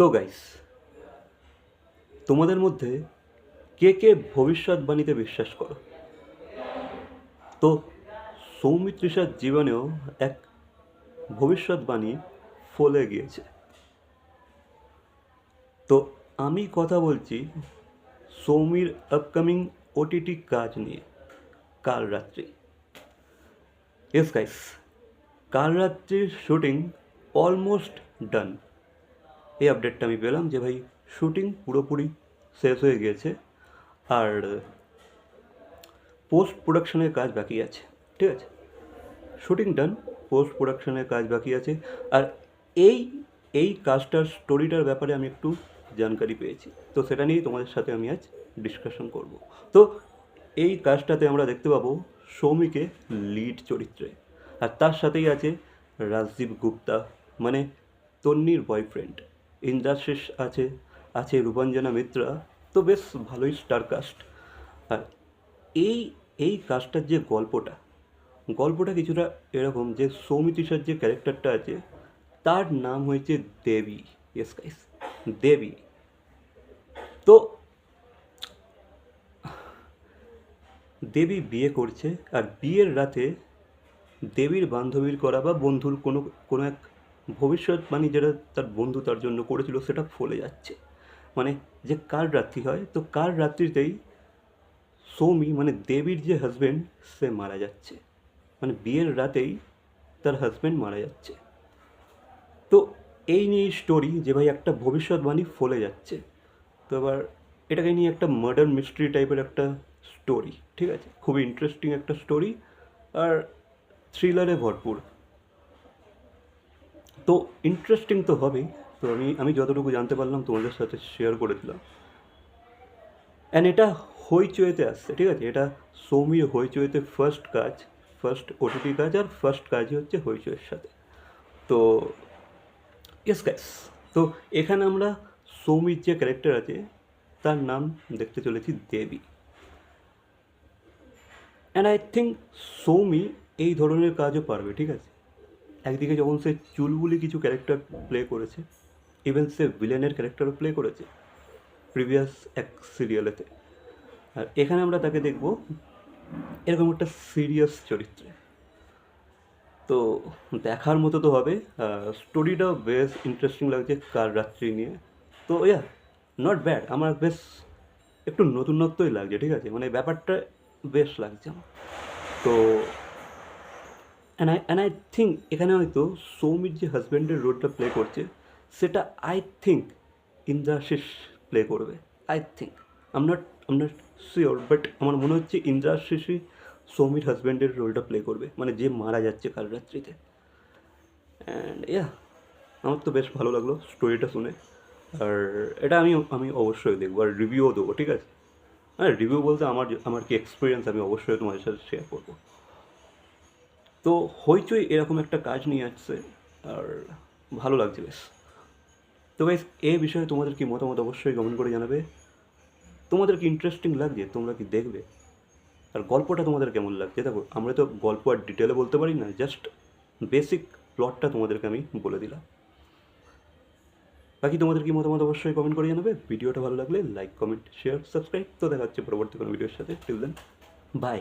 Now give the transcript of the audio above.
তো গাইস তোমাদের মধ্যে কে কে ভবিষ্যৎবাণীতে বিশ্বাস করো? তো সৌমিত্রিষার জীবনেও এক ভবিষ্যৎবাণী ফলে গিয়েছে। তো আমি কথা বলছি সৌমির আপকামিং ওটিটি কাজ নিয়ে, কাল রাত্রি। ইয়েস গাইস কাল রাত্রির শুটিং অলমোস্ট ডান এই আপডেটটা আমি পেলাম যে ভাই শুটিং পুরোপুরি শেষ হয়ে গিয়েছে আর পোস্ট প্রোডাকশনের কাজ বাকি আছে, ঠিক আছে? শুটিং ডান পোস্ট প্রোডাকশনের কাজ বাকি আছে আর এই এই কাজটার স্টোরিটার ব্যাপারে আমি একটু জানকারি পেয়েছি। তো সেটা নিয়েই তোমাদের সাথে আমি আজ ডিসকাশন করব। তো এই কাজটাতে আমরা দেখতে পাবো সৌমিকে লিড চরিত্রে আর তার সাথেই আছে রাজদীপ গুপ্তা মানে তন্নির বয়ফ্রেন্ড ইন্দ্রাশিস আছে আছে রূপাঞ্জনা মিত্রা, তো বেশ ভালোই স্টার কাস্ট আর এই এই কাজটার যে গল্পটা গল্পটা কিছুটা এরকম যে সৌমিতিষার যে ক্যারেক্টারটা আছে, তার নাম হয়েছে দেবী। ইয়েস গাইস দেবী। তো দেবী বিয়ে করছে, আর বিয়ের রাতে দেবীর বান্ধবীর করা বা বন্ধুর কোনো কোনো এক ভবিষ্যৎবাণী যেটা তার বন্ধু তার জন্য করেছিল, সেটা ফলে যাচ্ছে। মানে যে কাল রাত্রি হয়, তো কাল রাত্রিতেই সৌমি মানে দেবীর যে হাজব্যান্ড সে মারা যাচ্ছে। মানে বিয়ের রাতেই তার হাজব্যান্ড মারা যাচ্ছে। তো এই নিয়ে স্টোরি যে ভাই একটা ভবিষ্যৎবাণী ফলে যাচ্ছে। তো এবার এটাকে নিয়ে একটা মার্ডার মিস্ট্রি টাইপের একটা স্টোরি ঠিক আছে? খুবই ইন্টারেস্টিং একটা স্টোরি আর থ্রিলারে ভরপুর। তো ইন্টারেস্টিং তো হবেই। তো আমি আমি যতটুকু জানতে পারলাম, তোমাদের সাথে শেয়ার করে দিলাম অ্যান্ড এটা হইচইতে আসছে, ঠিক আছে? এটা সৌমির হইচইতে ফার্স্ট কাজ ফার্স্ট ওটিটি কাজ আর ফার্স্ট কাজই হচ্ছে হইচইয়ের সাথে। তো ইয়েস গাইস তো এখানে আমরা সৌমির যে ক্যারেক্টার আছে, তার নাম দেখতে চলেছি Debi. And I think Soumi এই ধরনের কাজও পারবে, ঠিক আছে? একদিকে যখন সে চুলবুলি কিছু ক্যারেক্টার প্লে করেছে ইভেন সে ভিলেনের ক্যারেক্টারও প্লে করেছে প্রিভিয়াস এক সিরিয়ালেতে আর এখানে আমরা তাকে দেখব এরকম একটা সিরিয়াস চরিত্রে। তো দেখার মতো তো হবে স্টোরিটাও বেশ ইন্টারেস্টিং লাগছে কাল রাত্রি নিয়ে। তো ইয়া নট ব্যাড আমার বেশ একটু নতুনত্বই লাগছে, ঠিক আছে? মানে ব্যাপারটা বেশ লাগছে আমার। তো and I and I think এখানে হয়তো সৌমির যে হাজব্যান্ডের রোলটা প্লে করছে, সেটা আই থিঙ্ক ইন্দ্রাশিস প্লে করবে। I think I'm not I'm not sure but আমার মনে হচ্ছে ইন্দ্রাশিসই সৌমির হাজব্যান্ডের রোলটা প্লে করবে। মানে যে মারা যাচ্ছে কাল রাত্রিতে। অ্যান্ড ইয়া আমার তো বেশ ভালো লাগল স্টোরিটা শুনে। আর এটা আমি আমি অবশ্যই দেখব আর রিভিউও দেবো, ঠিক আছে? হ্যাঁ রিভিউ বলতে আমার আমার কি এক্সপিরিয়েন্স আমি অবশ্যই তোমাদের সাথে শেয়ার করব। তো হইচই এরকম একটা কাজ নিয়ে আসছে, আর ভালো লাগছে বেশ। তো বেশ এই বিষয়ে তোমাদের কি মতামত অবশ্যই কমেন্ট করে জানাবে। তোমাদের কি ইন্টারেস্টিং লাগছে? তোমরা কি দেখবে? আর গল্পটা তোমাদের কেমন লাগছে? দেখো, আমরা তো গল্প আর ডিটেলে বলতে পারি না জাস্ট বেসিক প্লটটা তোমাদেরকে আমি বলে দিলাম। বাকি তোমাদের কি মতামত অবশ্যই কমেন্ট করে জানাবে। ভিডিওটা ভালো লাগলে লাইক কমেন্ট শেয়ার সাবস্ক্রাইব তো দেখা হচ্ছে পরবর্তী কোনো ভিডিওর সাথে। Till then by